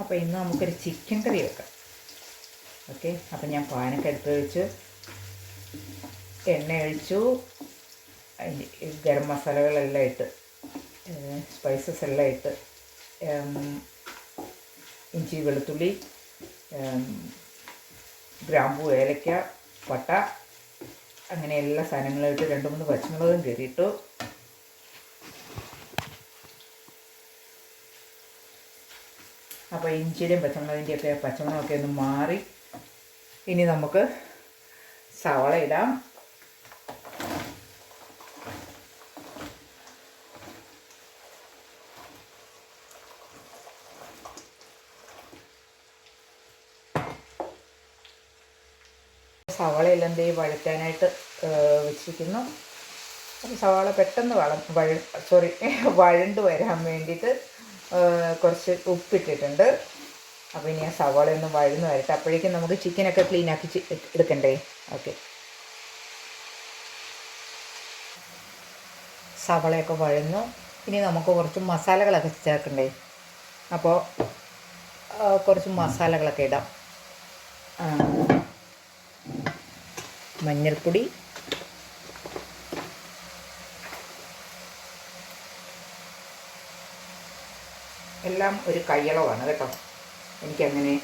അപ്പോൾ ഇന്ന് നമുക്കൊരു ചിക്കൻ കറി വെക്കാം. ഓക്കെ? അപ്പം ഞാൻ പാനൊക്കെ എടുത്ത് വെച്ച്. എണ്ണ ഒഴിച്ചു. ഗരം മസാലകളെല്ലാം ഇട്ട് സ്പൈസസ് എല്ലാം ഇട്ട് ഇഞ്ചി വെളുത്തുള്ളി ഗ്രാമ്പു ഏലക്ക പട്ട അങ്ങനെ എല്ലാ സാധനങ്ങളും ഇട്ട് രണ്ട് മൂന്ന് പച്ചമുളകും കയറിയിട്ടു അപ്പോൾ ഇഞ്ചിയുടെയും പച്ചമുളകിന്റെയൊക്കെ പച്ചമുളകൊക്കെ ഒന്ന് മാറി ഇനി നമുക്ക് സവള ഇടാം. സവാളയെല്ലാം ദേ വഴറ്റാനായിട്ട് വെച്ചിരിക്കുന്നു. അപ്പോൾ സവാള പെട്ടെന്ന് വളം വഴ സോറി വഴണ്ട് വരാൻ വേണ്ടിയിട്ട് കുറച്ച് ഉപ്പിട്ടിട്ടുണ്ട്. അപ്പോൾ ഇനി ആ സവാള ഒന്ന് വഴന്ന് വരട്ടെ. അപ്പോഴേക്കും നമുക്ക് ചിക്കനൊക്കെ ക്ലീൻ ആക്കി എടുക്കണ്ടേ? ഓക്കെ സവളയൊക്കെ വഴന്നു. ഇനി നമുക്ക് കുറച്ച് മസാലകളൊക്കെ ചേർക്കണ്ടേ? അപ്പോൾ കുറച്ച് മസാലകളൊക്കെ ഇടാം. മഞ്ഞൾപ്പൊടി എല്ലാം ഒരു കയ്യളവാണ് കേട്ടോ. എനിക്കങ്ങനെ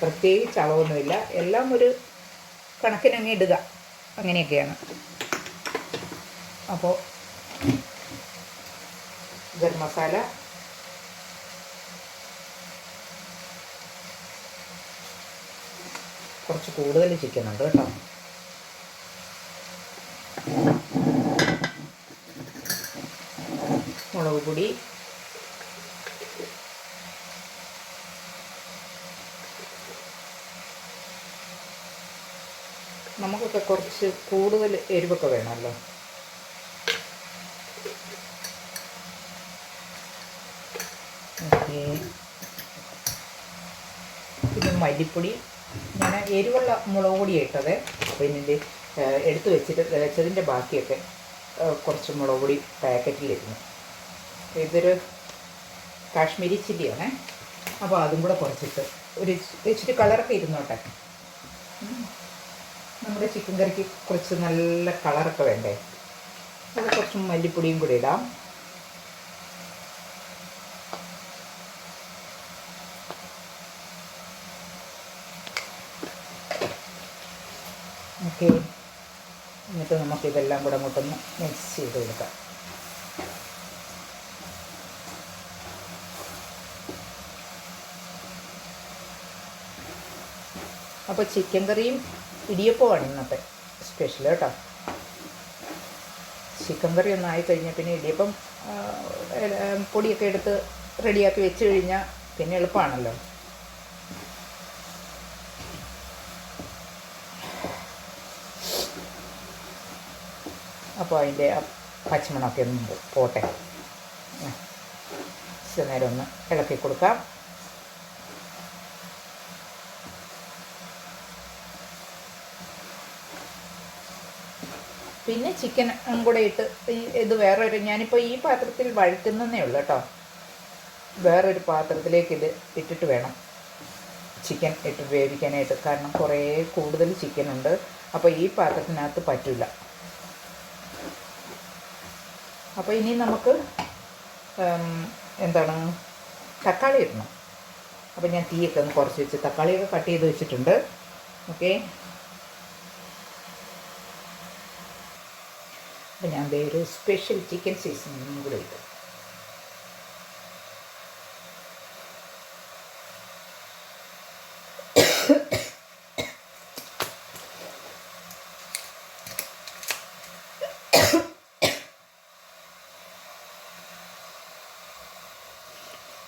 പ്രത്യേകിച്ച് അളവൊന്നുമില്ല. എല്ലാം ഒരു കണക്കിനങ്ങ് ഇടുക. അങ്ങനെയൊക്കെയാണ്. അപ്പോൾ ഗരം മസാല കുറച്ച് കൂടുതൽ ചിക്കൻ ഉണ്ട് കേട്ടോ. മുളക് പൊടി നമുക്കൊക്കെ കുറച്ച് കൂടുതൽ എരിവൊക്കെ വേണമല്ലോ. പിന്നെ മല്ലിപ്പൊടി. ഞാൻ എരിവുള്ള മുളക് പൊടി ഇട്ടത്. അപ്പോൾ ഇതിന്റെ എടുത്ത് വെച്ചിട്ട് വെച്ചതിന്റെ ബാക്കിയൊക്കെ കുറച്ച് മുളക് പൊടി പാക്കറ്റിലിരുന്നു. ഇതൊരു കാശ്മീരി ചില്ലിയാണേ. അപ്പോൾ അതും കൂടെ കുറച്ചിട്ട് ഒരു ഇച്ചി- ഇച്ചിരി കളറൊക്കെ ഇരുന്നോട്ടെ. നമ്മുടെ ചിക്കൻ കറിക്ക് കുറച്ച് നല്ല കളറൊക്കെ വേണ്ടേ? അത് കുറച്ച് മല്ലിപ്പൊടിയും കൂടി ഇടാം. ഓക്കെ. എന്നിട്ട് നമുക്ക് ഇതെല്ലാം കൂടെ അങ്ങോട്ടൊന്ന് മിക്സ് ചെയ്ത് കൊടുക്കാം. അപ്പോൾ ചിക്കൻ കറിയും ഇടിയപ്പമാണ് ഇന്നത്തെ സ്പെഷ്യൽ കേട്ടോ. ചിക്കൻ കറി ഒന്നായി കഴിഞ്ഞാൽ പിന്നെ ഇടിയപ്പം പൊടിയൊക്കെ എടുത്ത് റെഡിയാക്കി വെച്ച് കഴിഞ്ഞാൽ പിന്നെ എളുപ്പമാണല്ലോ അപ്പോൾ അതിന്റെ പച്ചമണമൊക്കെ ഒന്ന് പോട്ടെ. നേരം ഒന്ന് ഇളക്കി കൊടുക്കാം. പിന്നെ ചിക്കൻ കൂടെ ഇട്ട് ഇത് വേറൊരു ഞാനിപ്പോൾ ഈ പാത്രത്തിൽ വഴറ്റുന്നതേ ഉള്ളൂ കേട്ടോ. വേറൊരു പാത്രത്തിലേക്ക് ഇത് ഇട്ടിട്ട് വേണം. ചിക്കൻ ഇട്ട് വേവിക്കാനായിട്ട്. കാരണം കുറേ കൂടുതൽ ചിക്കൻ ഉണ്ട്. അപ്പോൾ ഈ പാത്രത്തിനകത്ത് പറ്റില്ല അപ്പോൾ ഇനി നമുക്ക് എന്താണ് തക്കാളി ഇടണം. അപ്പോൾ ഞാൻ തീയൊക്കെ ഒന്ന് കുറച്ച് വെച്ച് തക്കാളിയൊക്കെ കട്ട് ചെയ്ത് വെച്ചിട്ടുണ്ട്. ഓക്കെ. അപ്പോൾ ഞാൻ വേറെ സ്പെഷ്യൽ ചിക്കൻ സീസണിങ്ങും കൂടെ ഇട്ടു.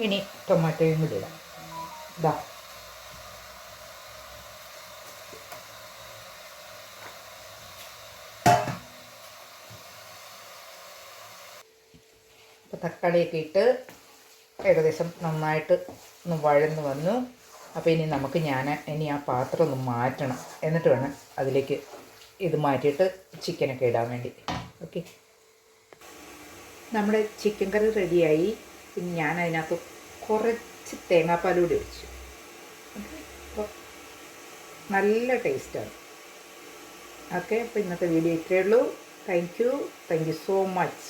ഇനി ടൊമാറ്റോയും കൂടി ഇടാം. ഇതാ അപ്പോൾ തക്കാളിയൊക്കെ ഇട്ട് ഏകദേശം നന്നായിട്ട് ഒന്ന് വഴന്ന് വന്നു. അപ്പോൾ ഇനി നമുക്ക് ഞാൻ ഇനി ആ പാത്രം ഒന്ന് മാറ്റണം. എന്നിട്ട് വേണം അതിലേക്ക് ഇത് മാറ്റിയിട്ട് ചിക്കനൊക്കെ ഇടാൻ വേണ്ടി. ഓക്കെ നമ്മുടെ ചിക്കൻ കറി റെഡിയായി പിന്നെ ഞാൻ അതിനകത്ത് കുറച്ച് തേങ്ങാപ്പാൽ കൂടി ഒഴിച്ചു. നല്ല ടേസ്റ്റാണ് ഓക്കെ അപ്പോൾ ഇന്നത്തെ വീഡിയോ ഇത്രയേ ഉള്ളൂ. Thank you thank you so much